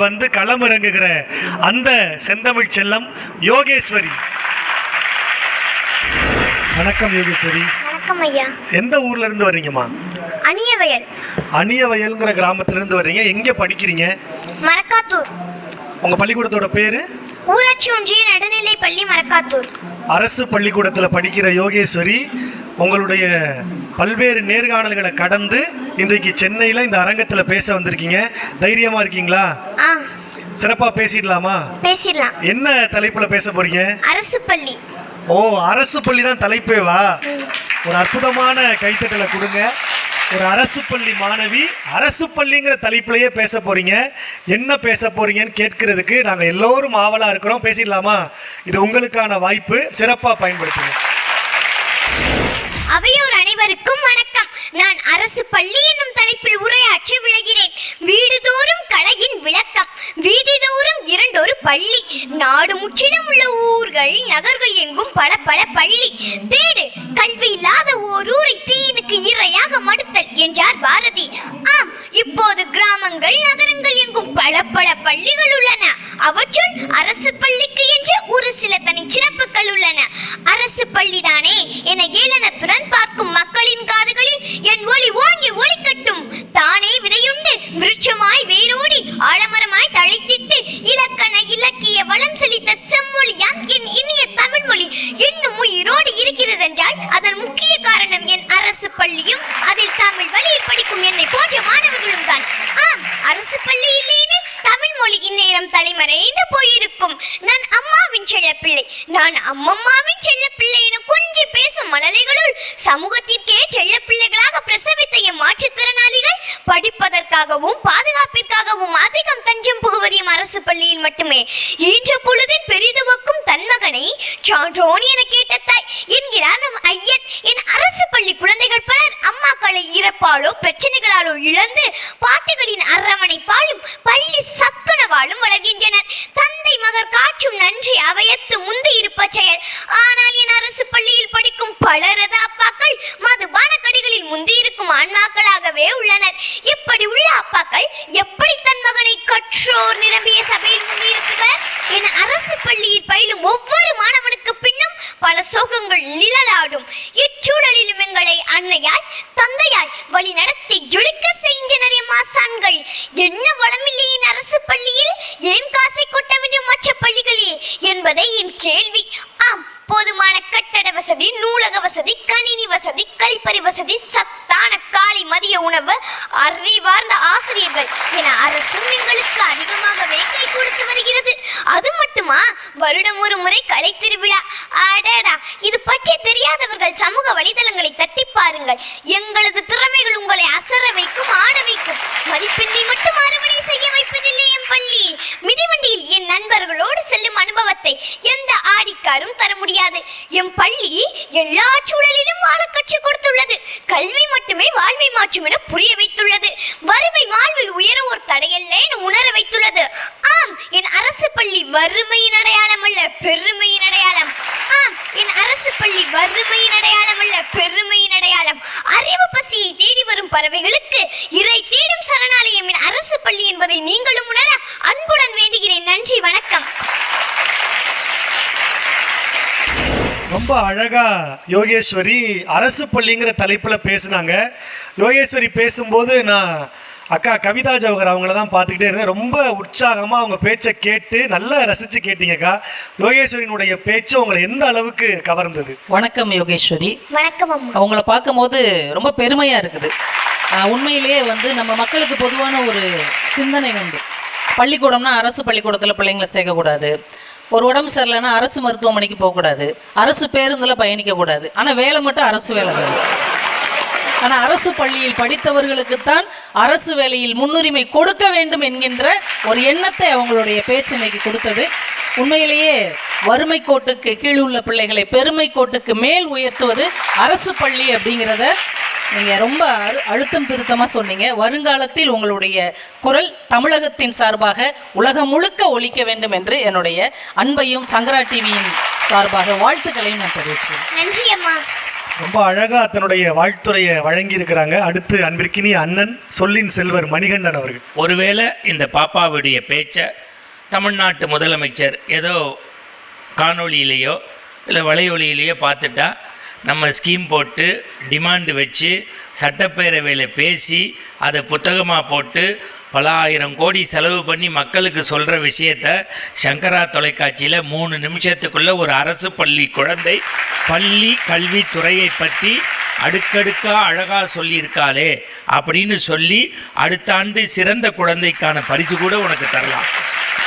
வந்து களமிறங்குகிற அந்த செந்தமிழ் செல்லம் யோகேஸ்வரி. வணக்கம் யோகேஸ்வரி. வணக்கம் ஐயா. எந்த ஊர்ல இருந்து வர்றீங்கம்மா? அணியவயல். அணியவயல்ங்கிற கிராமத்துல இருந்து வர்றீங்க. எங்க படிக்கிறீங்க? மரக்காத்தூர். உங்க பள்ளிக்கூடத்தோட பேரு? ஊராட்சி ஒன்றிய நடுநிலை பள்ளி மரக்காத்தூர். அரசு பள்ளிக்கூடத்தில் படிக்கிற யோகேஸ்வரி உங்களுடைய பல்வேறு நேர்காணல்களை கடந்து இன்றைக்கு சென்னையில் இந்த அரங்கத்தில் பேச வந்திருக்கீங்க. தைரியமா இருக்கீங்களா? ஆ. சிறப்பாக பேசிடலாமா? பேசிடலாம். என்ன தலைப்பில் பேச போறீங்க? அரசு பள்ளி. ஓ அரசு பள்ளி தான் தலைப்பேவா? ஒரு அற்புதமான கைத்தட்டலை கொடுங்க. ஒரு அரசு பள்ளி மாணவி அரசு பள்ளிங்கிற தலைப்பிலேயே பேச போறீங்க. என்ன பேச போறீங்கன்னு கேட்கறதுக்கு நாங்க எல்லோரும் ஆவலா இருக்கிறோம். பேசிடலாமா? இது உங்களுக்கான வாய்ப்பு. சிறப்பா பயன்படுத்துங்க. அனைவருக்கும் வணக்கம். நான் அரசு பள்ளி என்னும் தலைப்பில் உரையாற்றி விளைகிறேன். வீடுதோறும் கலையின் விளக்கம். வீதிதோறும் இரண்டொரு பள்ளி. நாடு முற்றிலும் உள்ள ஊர்கள் நகர்கள் எங்கும் பல பல பள்ளி. தேடு கல்வி இல்லாத ஓர் ஊரை தீனுக்கு இரையாக மடுத்தல் என்றார் பாரதி. ஆம் இப்போது கிராமங்கள் நகரங்கள் எங்கும் பல பல பள்ளிகள் உள்ளன. அவற்றுள் அரசு பள்ளிக்கு என்று ஒரு சில தனி சிறப்புகள் உள்ளன. அரசு பள்ளிதானே? இந்நேரம் தலைமறைந்து போயிருக்கும். நான் அம்மாவின் செல்ல பிள்ளை நான் அம்மம்மாவின் செல்ல பிள்ளை என கொஞ்சி பேசும் மழலைகளுள் சமூகத்திற்கே செல்ல பிள்ளைகளாக பிரசவித்த என் மாற்றுத்திறனாளிகள் படிப்பதற்காகவும் பாதுகாப்பிற்காகவும் அதிகம் தஞ்சம் புகுவது அரசு பள்ளியில் மட்டுமே. இன்று பொழுதில் பெரிதுவக்கும் தன் மகனை சான்றோன் என கேட்ட தாய் என்கிறார் நம் ஐயன். என் அரசு பள்ளி குழந்தைகள் பலர் அம்மாக்களை இறப்பாலோ பிரச்சனைகளாலோ இழந்து பாட்டுகளின் அரவணைப்பாலும் பள்ளி வாழும் வளர்கின்றனர். தந்தை மகர் காற்றும் நன்றி அவையத்து முந்தி இருப்ப செயல். ஆனால் என் அரசு பள்ளியில் படிக்கும் பலரது அப்பாக்கள் மதுபான கடிகளில் முந்தி இருக்கும் ஆன்மாக்களாகவே உள்ளனர். இப்படி உள்ள அப்பாக்கள் எப்படி தன் மகனை கற்றோர் நிரம்பிய சபையில் முன்னிறுத்துவர்? என அரசு பள்ளியில் பயிலும் ஒவ்வொரு மாணவனுக்கு பின்னும் பல சோகங்கள் நிழலாடும். இச்சூழலிலும் எங்களை அன்னையால் தந்தையால் வழி நடத்தி ஜொலிக்க செஞ்சனர் மாசான்கள் என்ன வளமில்லையின் அரசு பள்ளியில்? ஏன் காசை கொட்ட வேண்டும் மற்ற பள்ளிகளில்? என்பதே என் கேள்வி. ஆம் போதுமான கட்டட வசதி நூலக வசதி கணினி வசதி கழிப்பறை வசதி சத்தான காலை மதிய உணவு அறிவார்ந்த ஆசிரியர்கள் என அரசும் எங்களுக்கு அதிகமாகவே கை கொடுத்து வருகிறது. அது மட்டுமா? வருடம் ஒரு முறை கலை திருவிழா. அடடா இது பற்றி தெரியாதவர்கள் சமூக வலைதளங்களை தட்டி பாருங்கள். எங்களது திறமைகள் உங்களை அசர வைக்கும் ஆட வைக்கும். மதிப்பெண்ணை மட்டும் அறுவடை செய்ய வைப்பதில்லை என் பள்ளி. மிதிவண்டியில் என் நண்பர்களோடு செல்லும் அனுபவத்தை எந்த ஆடிக்காரும் தர முடியாது. என் பள்ளி எல்லா சூழலிலும் வாழ கற்றுக் கொடுத்துள்ளது. கல்வி மட்டுமே வாழ்வை மாற்றும் என புரிய வைத்துள்ளது. வறுமை வாழ்வில் உயர ஒரு தடையல்ல என உணர வைத்துள்ளது. ஆம் என் அரசு பள்ளி வறுமையின் அடையாளம் அல்ல பெருமையின் அடையாளம். ஆம் என் அரசு பள்ளி வறுமையின் அடையாளம் அல்ல பெருமையின் அடையாளம். அறிவு பசியை தேடி வரும் பறவைகளுக்கு இறை தேடும் சரணாலயம் என் அரசு பள்ளி என்பதை நீங்களும் உணர அன்புடன் வேண்டுகிறேன் நன்றி வணக்கம் ரொம்ப அழகா யோகேஸ்வரி அரசு பள்ளிங்கிற தலைப்புல பேசுனாங்க. யோகேஸ்வரி பேசும்போது நான் அக்கா கவிதா ஜவஹர் அவங்கள தான் பார்த்துக்கிட்டே இருந்தேன். ரொம்ப உற்சாகமா அவங்க பேச்சை கேட்டு நல்லா ரசிச்சு கேட்டீங்கக்கா. யோகேஸ்வரியினுடைய பேச்சு உங்களை எந்த அளவுக்கு கவர்ந்தது? வணக்கம் யோகேஸ்வரி. வணக்கம் அம்மா. அவங்கள பார்க்கும்போது ரொம்ப பெருமையா இருக்குது. உண்மையிலேயே வந்து நம்ம மக்களுக்கு பொதுவான ஒரு சிந்தனை உண்டு. பள்ளிக்கூடம்னா அரசு பள்ளிக்கூடத்தில் பிள்ளைங்களை சேர்க்கக்கூடாது. ஒரு உடம்பு சரியில்லைன்னா அரசு மருத்துவமனைக்கு போகக்கூடாது. அரசு பேருந்தில் பயணிக்கக்கூடாது. ஆனால் வேலை மட்டும் அரசு வேலை வேலை ஆனால் அரசு பள்ளியில் படித்தவர்களுக்குத்தான் அரசு வேலையில் முன்னுரிமை கொடுக்க வேண்டும் என்கின்ற ஒரு எண்ணத்தை அவங்களுடைய பேச்சு இன்னைக்கு கொடுத்தது. உண்மையிலேயே வறுமை கோட்டுக்கு கீழ் உள்ள பிள்ளைகளை பெருமை கோட்டுக்கு மேல் உயர்த்துவது அரசு பள்ளி அப்படிங்கிறத நீங்க ரொம்ப அழு- அழுத்தம் திருத்தமா சொன்னீங்க. வருங்காலத்தில் உங்களுடைய குரல் தமிழகத்தின் சார்பாக உலகம் முழுக்க ஒலிக்க வேண்டும் என்று என்னுடைய அன்பையும் சங்கரா டிவியின் சார்பாக வாழ்த்துக்களையும் நான் தெரிவிச்சுக்கிறேன். நன்றி அம்மா. ரொம்ப அழகா தன்னுடைய வாழ்த்துறையை வழங்கி இருக்கிறாங்க அடுத்து அன்பிற்கினிய அண்ணன் சொல்லின் செல்வர் மணிகண்டன் அவர்கள். ஒருவேளை இந்த பாப்பாவுடைய பேச்சை தமிழ்நாட்டு முதலமைச்சர் ஏதோ காணொளியிலேயோ இல்லை வலையொலியிலேயோ பார்த்துட்டா நம்ம ஸ்கீம் போட்டு டிமாண்டு வச்சு சட்டப்பேரவையில் பேசி அதை புத்தகமாக போட்டு பல ஆயிரம் கோடி செலவு பண்ணி மக்களுக்கு சொல்கிற விஷயத்த சங்கரா தொலைக்காட்சியில் மூணு நிமிஷத்துக்குள்ளே ஒரு அரசு பள்ளி குழந்தை பள்ளி கல்வித்துறையை பற்றி அடுக்கடுக்காக அழகாக சொல்லியிருக்காளே அப்படின்னு சொல்லி அடுத்த ஆண்டு சிறந்த குழந்தைக்கான பரிசு கூட உனக்கு தரலாம்.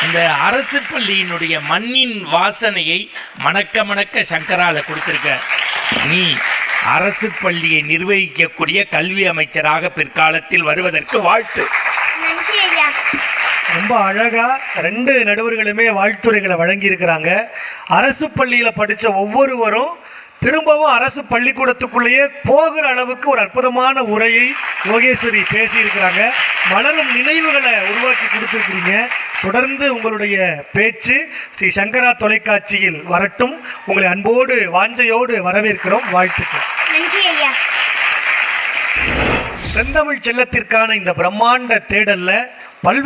இந்த அரசு பள்ளியினுடைய மண்ணின் வாசனையை மணக்க மணக்க சங்கரால கொடுத்துருக்க. நீ அரசு பள்ளியை நிர்வகிக்கக்கூடிய கல்வி அமைச்சராக பிற்காலத்தில் வருவதற்கு வாழ்த்து. ரொம்ப அழகா ரெண்டு நடுவர்களுமே வாழ்த்துறைகளை வழங்கி இருக்கிறாங்க அரசு பள்ளியில படிச்ச ஒவ்வொருவரும் திரும்பவும் அரசு பள்ளிக்கூடத்துக்குள்ளேயே போகிற அளவுக்கு ஒரு அற்புதமான உரையை யோகேஸ்வரி பேசியிருக்கிறாங்க. மலரும் நினைவுகளை உருவாக்கி கொடுத்துருக்கிறீங்க. தொடர்ந்து உங்களுடைய பேச்சு ஸ்ரீ சங்கரா தொலைக்காட்சியில் வரட்டும். உங்களை அன்போடு வாஞ்சையோடு வரவேற்கிறோம். வாழ்த்துக்கள். நன்றி ஐயா. செந்தமிழ் செல்லத்திற்கான இந்த பிரம்மாண்ட தேடல்ல பல்வேறு